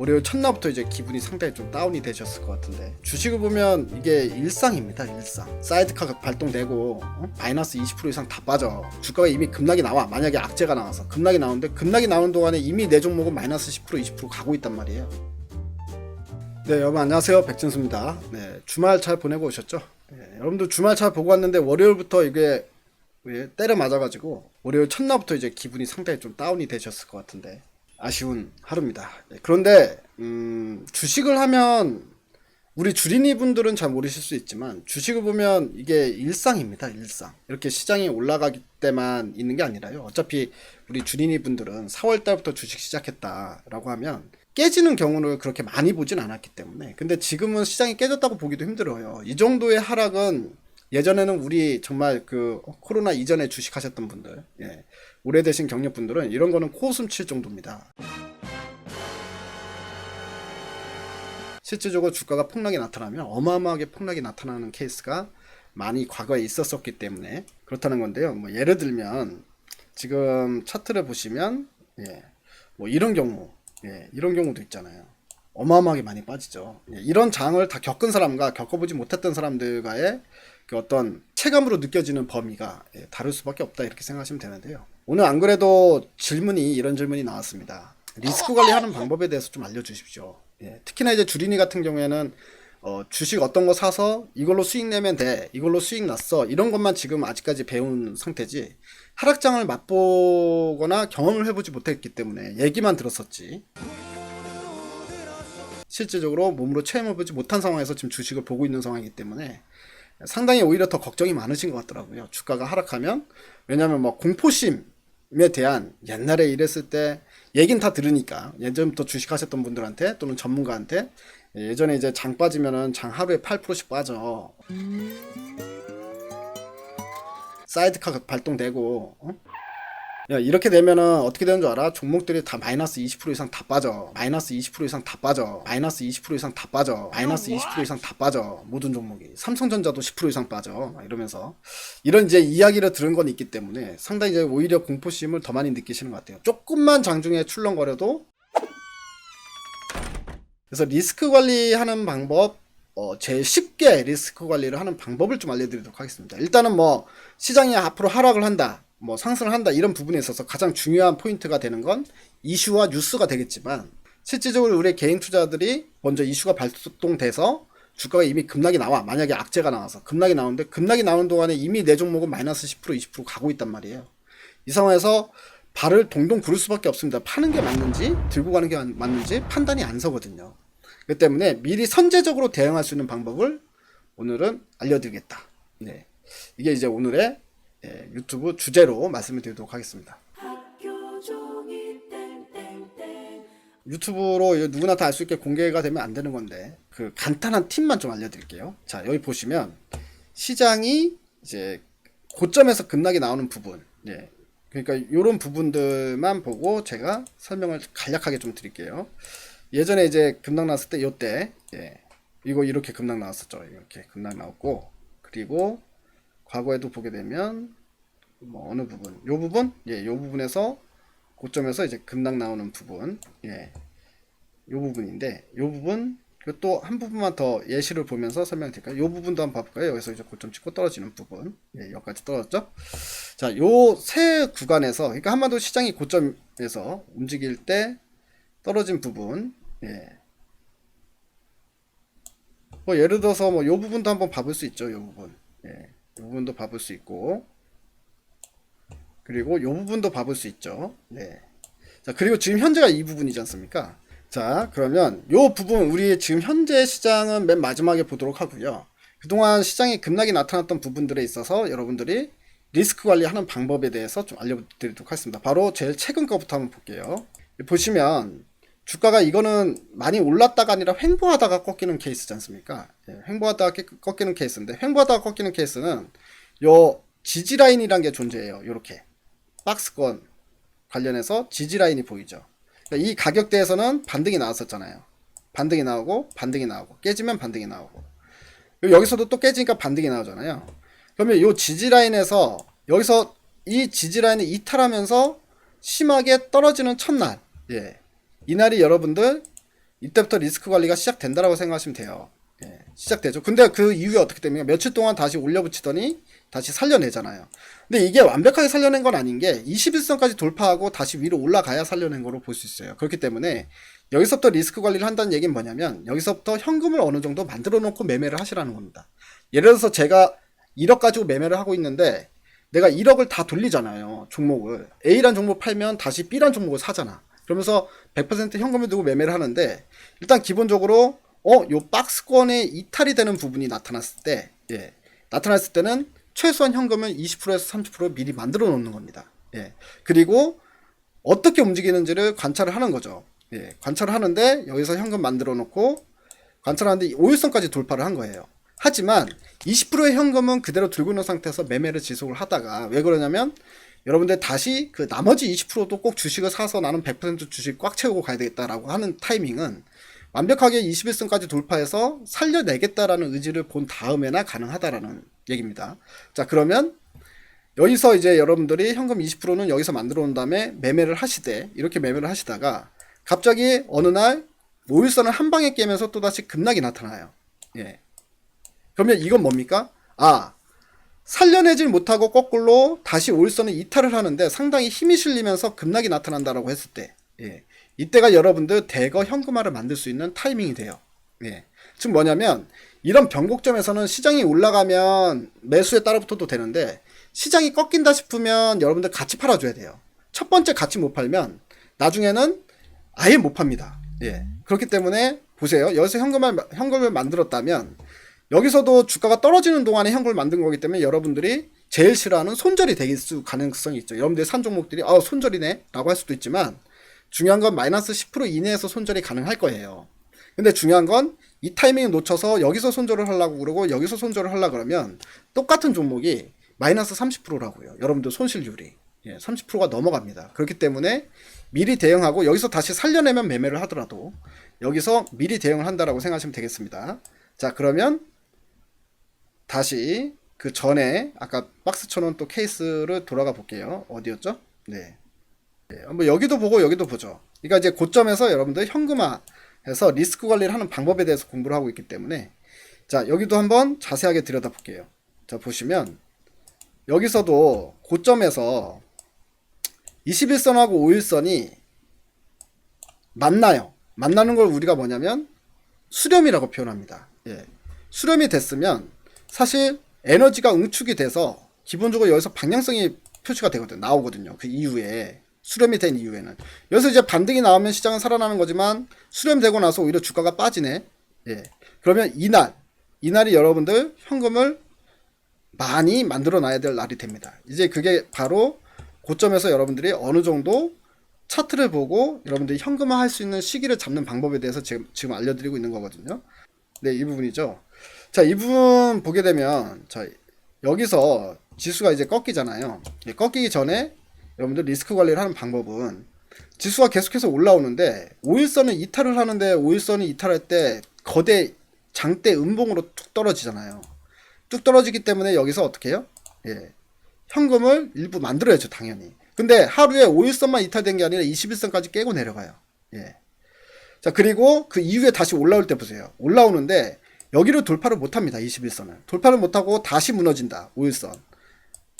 월요일 첫날부터 이제 기분이 상당히 좀 다운이 되셨을 것 같은데. 주식을 보면 이게 일상입니다 일상. 사이드카 발동되고 어? 마이너스 20% 이상 다 빠져. 주가가 이미 급락이 나와. 만약에 악재가 나와서 급락이 나오는데 급락이 나오는 동안에 이미 내 종목은 마이너스 10% 20% 가고 있단 말이에요. 네 여러분 안녕하세요. 백진수입니다. 네 주말 잘 보내고 오셨죠? 네, 여러분들 주말 잘 보고 왔는데 월요일부터 이게 왜 때려 맞아가지고 월요일 첫날부터 이제 기분이 상당히 좀 다운이 되셨을 것 같은데 아쉬운 하루입니다. 네, 그런데 음, 주식을 하면 우리 주린이 분들은 잘 모르실 수 있지만 주식을 보면 이게 일상입니다. 일상. 이렇게 시장이 올라가기 때만 있는 게 아니라요. 어차피 우리 주린이 분들은 4월 달부터 주식 시작했다라고 하면 깨지는 경우를 그렇게 많이 보진 않았기 때문에 근데 지금은 시장이 깨졌다고 보기도 힘들어요. 이 정도의 하락은 예전에는 우리 정말 그 코로나 이전에 주식하셨던 분들, 예, 오래되신 경력분들은 이런 거는 코웃음 칠 정도입니다. 실질적으로 주가가 폭락이 나타나면 어마어마하게 폭락이 나타나는 케이스가 많이 과거에 있었었기 때문에 그렇다는 건데요. 뭐 예를 들면 지금 차트를 보시면 예, 뭐 이런 경우, 예, 이런 경우도 있잖아요. 어마어마하게 많이 빠지죠. 예, 이런 장을 다 겪은 사람과 겪어보지 못했던 사람들과의 그 어떤 체감으로 느껴지는 범위가 예, 다를 수밖에 없다 이렇게 생각하시면 되는데요. 오늘 안 그래도 질문이 이런 질문이 나왔습니다. 리스크 관리하는 방법에 대해서 좀 알려주십시오. 예, 특히나 이제 주린이 같은 경우에는 어, 주식 어떤 거 사서 이걸로 수익 내면 돼, 이걸로 수익 났어 이런 것만 지금 아직까지 배운 상태지 하락장을 맛보거나 경험을 해보지 못했기 때문에 얘기만 들었었지. 실질적으로 몸으로 체험해보지 못한 상황에서 지금 주식을 보고 있는 상황이기 때문에 상당히 오히려 더 걱정이 많으신 것 같더라고요. 주가가 하락하면 왜냐하면 뭐 공포심 에 대한 옛날에 이랬을 때 얘긴 다 들으니까 예전부터 주식하셨던 분들한테 또는 전문가한테 예전에 이제 장 빠지면은 장 하루에 8%씩 빠져. 사이드카 발동되고 어? 야, 이렇게 되면은 어떻게 되는 줄 알아? 종목들이 다 마이너스 20% 이상 다 빠져. 마이너스 20% 이상 다 빠져. 마이너스 20% 이상 다 빠져. 마이너스 20% 이상 다 빠져. 모든 종목이. 삼성전자도 10% 이상 빠져. 막 이러면서. 이런 이제 이야기를 들은 건 있기 때문에 상당히 이제 오히려 공포심을 더 많이 느끼시는 것 같아요. 조금만 장중에 출렁거려도 그래서 리스크 관리하는 방법, 어, 제일 쉽게 리스크 관리를 하는 방법을 좀 알려드리도록 하겠습니다. 일단은 뭐 시장이 앞으로 하락을 한다, 뭐 상승을 한다 이런 부분에 있어서 가장 중요한 포인트가 되는 건 이슈와 뉴스가 되겠지만 실질적으로 우리 개인 투자들이 먼저 이슈가 발동돼서 주가가 이미 급락이 나와 만약에 악재가 나와서 급락이 나오는데 급락이 나오는 동안에 이미 내 종목은 마이너스 10% 20% 가고 있단 말이에요. 이 상황에서 발을 동동 구를 수밖에 없습니다. 파는 게 맞는지 들고 가는 게 맞는지 판단이 안 서거든요. 그 때문에 미리 선제적으로 대응할 수 있는 방법을 오늘은 알려드리겠다. 네. 이게 이제 오늘의 예, 유튜브 주제로 말씀을 드리도록 하겠습니다. 유튜브로 누구나 다 알 수 있게 공개가 되면 안 되는 건데 그 간단한 팁만 좀 알려드릴게요. 자 여기 보시면 시장이 이제 고점에서 급락이 나오는 부분, 예, 그러니까 이런 부분들만 보고 제가 설명을 간략하게 좀 드릴게요. 예전에 이제 급락 나왔을 때 요때 예, 이거 이렇게 급락 나왔었죠. 이렇게 급락 나왔고 그리고 과거에도 보게 되면 뭐 어느 부분, 요 부분, 예, 요 부분에서 고점에서 이제 급락 나오는 부분, 예, 요 부분인데 요 부분 또 한 부분만 더 예시를 보면서 설명드릴까요? 요 부분도 한번 봐볼까요? 여기서 이제 고점 찍고 떨어지는 부분, 예, 여기까지 떨어졌죠? 자, 요 세 구간에서, 그러니까 한마디로 시장이 고점에서 움직일 때 떨어진 부분, 예. 뭐 예를 들어서 뭐 요 부분도 한번 봐볼 수 있죠, 요 부분, 예, 요 부분도 봐볼 수 있고, 그리고 요 부분도 봐볼 수 있죠, 네. 자, 그리고 지금 현재가 이 부분이지 않습니까? 자, 그러면 요 부분, 우리 지금 현재 시장은 맨 마지막에 보도록 하고요. 그동안 시장이 급락이 나타났던 부분들에 있어서 여러분들이 리스크 관리하는 방법에 대해서 좀 알려드리도록 하겠습니다. 바로 제일 최근 거부터 한번 볼게요. 보시면 주가가 이거는 많이 올랐다가 아니라 횡보하다가 꺾이는 케이스지 않습니까? 예, 횡보하다가 깨- 꺾이는 케이스인데 횡보하다가 꺾이는 케이스는 요 지지 라인이란 게 존재해요. 요렇게 박스권 관련해서 지지 라인이 보이죠. 그러니까 이 가격대에서는 반등이 나왔었잖아요. 반등이 나오고 반등이 나오고 깨지면 반등이 나오고 여기서도 또 깨지니까 반등이 나오잖아요. 그러면 이 지지 라인에서 여기서 이 지지 라인을 이탈하면서 심하게 떨어지는 첫날, 예, 이날이 여러분들 이때부터 리스크 관리가 시작된다라고 생각하시면 돼요. 예, 시작되죠. 근데 그 이후에 어떻게 됩니까? 며칠 동안 다시 올려붙이더니 다시 살려내잖아요. 근데 이게 완벽하게 살려낸 건 아닌 게 21선까지 돌파하고 다시 위로 올라가야 살려낸 거로 볼 수 있어요. 그렇기 때문에 여기서부터 리스크 관리를 한다는 얘기는 뭐냐면 여기서부터 현금을 어느 정도 만들어 놓고 매매를 하시라는 겁니다. 예를 들어서 제가 1억 가지고 매매를 하고 있는데 내가 1억을 다 돌리잖아요. 종목을. A란 종목 팔면 다시 B란 종목을 사잖아. 그러면서 100% 현금을 두고 매매를 하는데 일단 기본적으로 어, 요 박스권에 이탈이 되는 부분이 나타났을 때 예. 나타났을 때는 최소한 현금을 20%에서 30% 미리 만들어 놓는 겁니다. 예. 그리고 어떻게 움직이는지를 관찰을 하는 거죠. 예. 관찰을 하는데 여기서 현금 만들어 놓고 관찰하는데 5일선까지 돌파를 한 거예요. 하지만 20%의 현금은 그대로 들고 있는 상태에서 매매를 지속을 하다가 왜 그러냐면 여러분들 다시 그 나머지 20%도 꼭 주식을 사서 나는 100% 주식 꽉 채우고 가야 되겠다라고 하는 타이밍은 완벽하게 21승까지 돌파해서 살려내겠다라는 의지를 본 다음에나 가능하다라는 얘기입니다. 자, 그러면 여기서 이제 여러분들이 현금 20%는 여기서 만들어 온 다음에 매매를 하시되 이렇게 매매를 하시다가 갑자기 어느 날 모일선을 한 방에 깨면서 또다시 급락이 나타나요. 예. 그러면 이건 뭡니까? 아, 살려내질 못하고 거꾸로 다시 오일선을 이탈을 하는데 상당히 힘이 실리면서 급락이 나타난다라고 했을 때, 예. 이때가 여러분들 대거 현금화를 만들 수 있는 타이밍이 돼요. 예. 즉 뭐냐면 이런 변곡점에서는 시장이 올라가면 매수에 따라 붙어도 되는데 시장이 꺾인다 싶으면 여러분들 같이 팔아줘야 돼요. 첫 번째 같이 못 팔면 나중에는 아예 못 팝니다. 예. 그렇기 때문에 보세요. 여기서 현금을, 현금을 만들었다면 여기서도 주가가 떨어지는 동안에 현금을 만든 거기 때문에 여러분들이 제일 싫어하는 손절이 될수 가능성이 있죠. 여러분들의 산 종목들이 아 손절이네 라고 할 수도 있지만 중요한 건 마이너스 10% 이내에서 손절이 가능할 거예요. 근데 중요한 건 이 타이밍을 놓쳐서 여기서 손절을 하려고 그러고 여기서 손절을 하려고 그러면 똑같은 종목이 마이너스 30%라고요. 여러분들 손실률이. 예, 30%가 넘어갑니다. 그렇기 때문에 미리 대응하고 여기서 다시 살려내면 매매를 하더라도 여기서 미리 대응을 한다라고 생각하시면 되겠습니다. 자, 그러면 다시 그 전에 아까 박스 쳐놓은 또 케이스를 돌아가 볼게요. 어디였죠? 네. 네, 한번 여기도 보고 여기도 보죠. 그러니까 이제 고점에서 여러분들 현금화해서 리스크 관리를 하는 방법에 대해서 공부를 하고 있기 때문에 자 여기도 한번 자세하게 들여다볼게요. 자 보시면 여기서도 고점에서 21선하고 5일선이 만나요. 만나는 걸 우리가 뭐냐면 수렴이라고 표현합니다. 예. 수렴이 됐으면 사실 에너지가 응축이 돼서 기본적으로 여기서 방향성이 표시가 되거든 나오거든요. 그 이후에 수렴이 된 이후에는 여기서 이제 반등이 나오면 시장은 살아나는 거지만 수렴되고 나서 오히려 주가가 빠지네. 예. 그러면 이날 이날이 여러분들 현금을 많이 만들어 놔야 될 날이 됩니다. 이제 그게 바로 고점에서 여러분들이 어느 정도 차트를 보고 여러분들이 현금화 할 수 있는 시기를 잡는 방법에 대해서 지금, 지금 알려드리고 있는 거거든요. 네, 이 부분이죠. 자, 이 부분 보게 되면, 자, 여기서 지수가 이제 꺾이잖아요. 예, 꺾이기 전에 여러분들 리스크 관리를 하는 방법은 지수가 계속해서 올라오는데 5일선은 이탈을 하는데 5일선이 이탈할 때 거대 장대 음봉으로 툭 떨어지잖아요. 뚝 떨어지기 때문에 여기서 어떻게 해요? 예. 현금을 일부 만들어야죠, 당연히. 근데 하루에 5일선만 이탈된 게 아니라 21선까지 깨고 내려가요. 예. 자, 그리고 그 이후에 다시 올라올 때 보세요. 올라오는데 여기를 돌파를 못 합니다. 21선을. 돌파를 못 하고 다시 무너진다. 5일선.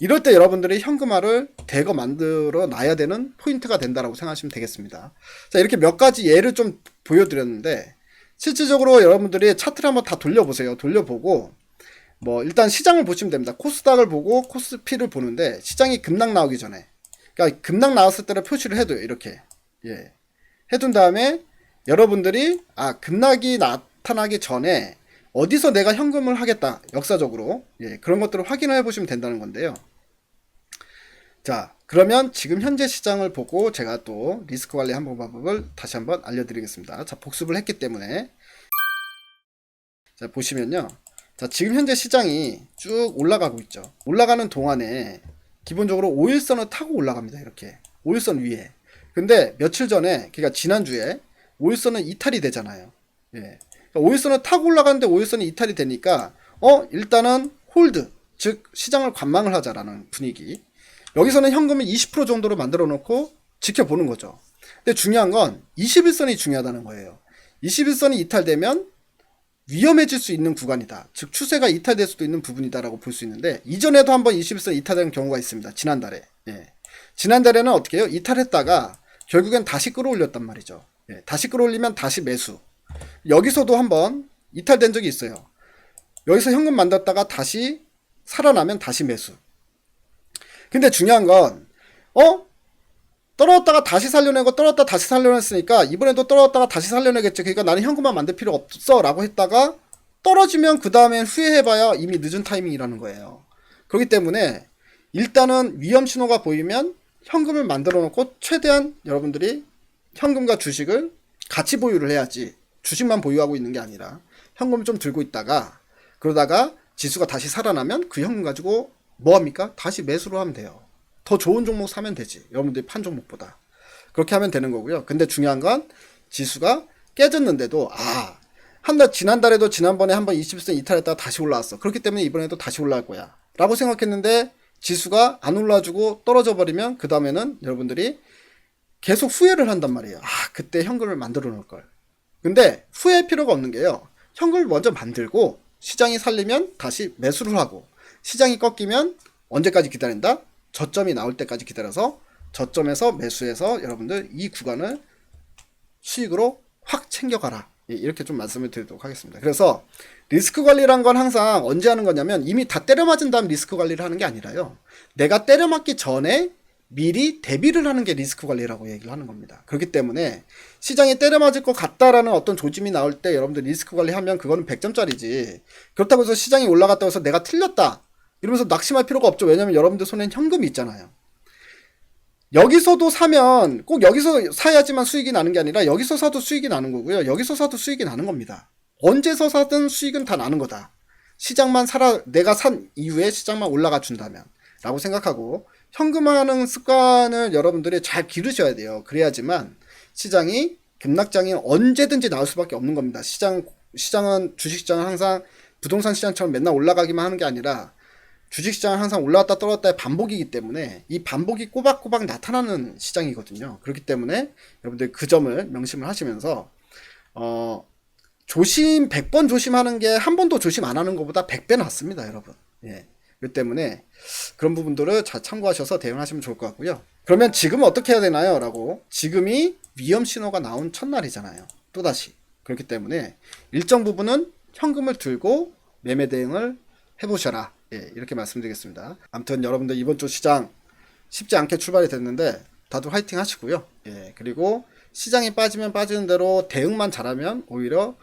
이럴 때 여러분들이 현금화를 대거 만들어 놔야 되는 포인트가 된다라고 생각하시면 되겠습니다. 자, 이렇게 몇 가지 예를 좀 보여드렸는데 실질적으로 여러분들이 차트를 한번 다 돌려보세요. 돌려보고 뭐 일단 시장을 보시면 됩니다. 코스닥을 보고 코스피를 보는데 시장이 급락 나오기 전에 그러니까 급락 나왔을 때를 표시를 해둬요. 이렇게 예 해둔 다음에 여러분들이 아 급락이 나타나기 전에 어디서 내가 현금을 하겠다 역사적으로 예 그런 것들을 확인을 해보시면 된다는 건데요. 자 그러면 지금 현재 시장을 보고 제가 또 리스크 관리 한 방법을 다시 한번 알려드리겠습니다. 자 복습을 했기 때문에 자 보시면요. 자, 지금 현재 시장이 쭉 올라가고 있죠. 올라가는 동안에 기본적으로 5일선을 타고 올라갑니다. 이렇게. 5일선 위에. 근데 며칠 전에, 그러니까 지난주에 5일선은 이탈이 되잖아요. 예. 그러니까 5일선을 타고 올라가는데 5일선이 이탈이 되니까, 어, 일단은 홀드. 즉, 시장을 관망을 하자라는 분위기. 여기서는 현금을 20% 정도로 만들어 놓고 지켜보는 거죠. 근데 중요한 건 21선이 중요하다는 거예요. 21선이 이탈되면 위험해질 수 있는 구간이다. 즉 추세가 이탈될 수도 있는 부분이다라고 볼 수 있는데 이전에도 한번 21선 이탈된 경우가 있습니다. 지난달에. 예. 지난달에는 어떻게 해요? 이탈했다가 결국엔 다시 끌어올렸단 말이죠. 예. 다시 끌어올리면 다시 매수. 여기서도 한번 이탈된 적이 있어요. 여기서 현금 만들었다가 다시 살아나면 다시 매수. 근데 중요한 건, 어? 떨어졌다가 다시 살려내고 떨어졌다 다시 살려냈으니까 이번에도 떨어졌다가 다시 살려내겠지. 그러니까 나는 현금만 만들 필요 없어. 라고 했다가 떨어지면 그 다음엔 후회해봐야 이미 늦은 타이밍이라는 거예요. 그렇기 때문에 일단은 위험 신호가 보이면 현금을 만들어 놓고 최대한 여러분들이 현금과 주식을 같이 보유를 해야지 주식만 보유하고 있는 게 아니라 현금 좀 들고 있다가 그러다가 지수가 다시 살아나면 그 현금 가지고 뭐 합니까? 다시 매수를 하면 돼요. 더 좋은 종목 사면 되지. 여러분들이 판 종목보다. 그렇게 하면 되는 거고요. 근데 중요한 건 지수가 깨졌는데도 아, 한 달 지난달에도 지난번에 한번 20선 이탈했다가 다시 올라왔어. 그렇기 때문에 이번에도 다시 올라갈 거야. 라고 생각했는데 지수가 안 올라주고 떨어져 버리면 그 다음에는 여러분들이 계속 후회를 한단 말이에요. 아, 그때 현금을 만들어 놓을 걸. 근데 후회할 필요가 없는 게요. 현금을 먼저 만들고 시장이 살리면 다시 매수를 하고 시장이 꺾이면 언제까지 기다린다? 저점이 나올 때까지 기다려서 저점에서 매수해서 여러분들 이 구간을 수익으로 확 챙겨가라. 예, 이렇게 좀 말씀을 드리도록 하겠습니다. 그래서 리스크 관리란 건 항상 언제 하는 거냐면 이미 다 때려 맞은 다음 리스크 관리를 하는 게 아니라요. 내가 때려 맞기 전에 미리 대비를 하는 게 리스크 관리라고 얘기를 하는 겁니다. 그렇기 때문에 시장에 때려 맞을 것 같다라는 어떤 조짐이 나올 때 여러분들 리스크 관리하면 그거는 100점짜리지. 그렇다고 해서 시장이 올라갔다고 해서 내가 틀렸다. 이러면서 낙심할 필요가 없죠. 왜냐면 여러분들 손엔 현금이 있잖아요. 여기서도 사면 꼭 여기서 사야지만 수익이 나는 게 아니라 여기서 사도 수익이 나는 거고요. 여기서 사도 수익이 나는 겁니다. 언제서 사든 수익은 다 나는 거다. 시장만 살아 내가 산 이후에 시장만 올라가 준다면 라고 생각하고 현금화하는 습관을 여러분들이 잘 기르셔야 돼요. 그래야지만 시장이 급락장이 언제든지 나올 수밖에 없는 겁니다. 시장 시장은 주식시장은 항상 부동산 시장처럼 맨날 올라가기만 하는 게 아니라 주식시장은 항상 올라왔다 떨어졌다의 반복이기 때문에 이 반복이 꼬박꼬박 나타나는 시장이거든요. 그렇기 때문에 여러분들 그 점을 명심을 하시면서 어 조심 100번 조심하는 게 한 번도 조심 안 하는 것보다 100배 낫습니다, 여러분. 예. 그 때문에 그런 부분들을 잘 참고하셔서 대응하시면 좋을 것 같고요. 그러면 지금은 어떻게 해야 되나요? 라고 지금이 위험 신호가 나온 첫날이잖아요. 또다시. 그렇기 때문에 일정 부분은 현금을 들고 매매 대응을 해보셔라. 예, 이렇게 말씀드리겠습니다. 아무튼 여러분들 이번 주 시장 쉽지 않게 출발이 됐는데 다들 화이팅 하시고요. 예, 그리고 시장이 빠지면 빠지는 대로 대응만 잘하면 오히려 어,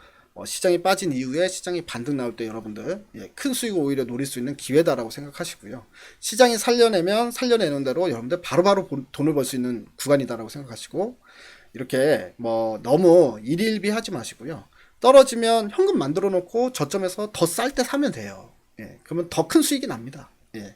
시장이 빠진 이후에 시장이 반등 나올 때 여러분들 예, 큰 수익을 오히려 노릴 수 있는 기회다라고 생각하시고요. 시장이 살려내면 살려내는 대로 여러분들 바로바로 본- 돈을 벌 수 있는 구간이다라고 생각하시고 이렇게 뭐 너무 일일비 하지 마시고요. 떨어지면 현금 만들어 놓고 저점에서 더 쌀 때 사면 돼요. 예, 그러면 더 큰 수익이 납니다. 예.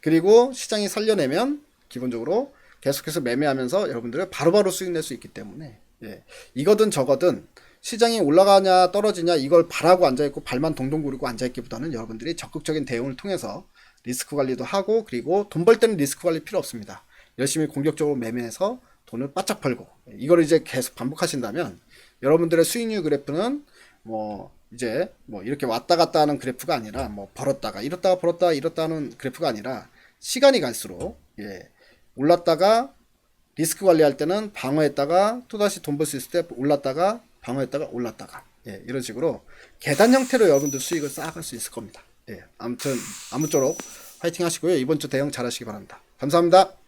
그리고 시장이 살려내면 기본적으로 계속해서 매매하면서 여러분들을 바로바로 수익 낼 수 있기 때문에 예. 이거든 저거든 시장이 올라가냐 떨어지냐 이걸 바라고 앉아있고 발만 동동 구르고 앉아있기보다는 여러분들이 적극적인 대응을 통해서 리스크 관리도 하고 그리고 돈 벌 때는 리스크 관리 필요 없습니다. 열심히 공격적으로 매매해서 돈을 바짝 벌고 이걸 이제 계속 반복하신다면 여러분들의 수익률 그래프는 뭐 이제 뭐 이렇게 왔다 갔다 하는 그래프가 아니라 뭐 벌었다가 이렇다가 벌었다가 이렇다 하는 그래프가 아니라 시간이 갈수록 예 올랐다가 리스크 관리할 때는 방어했다가 또다시 돈 벌 수 있을 때 올랐다가 방어했다가 올랐다가. 예 이런 식으로 계단 형태로 여러분들 수익을 쌓아갈 수 있을 겁니다. 예 아무튼 아무쪼록 화이팅 하시고요. 이번 주 대응 잘 하시기 바랍니다. 감사합니다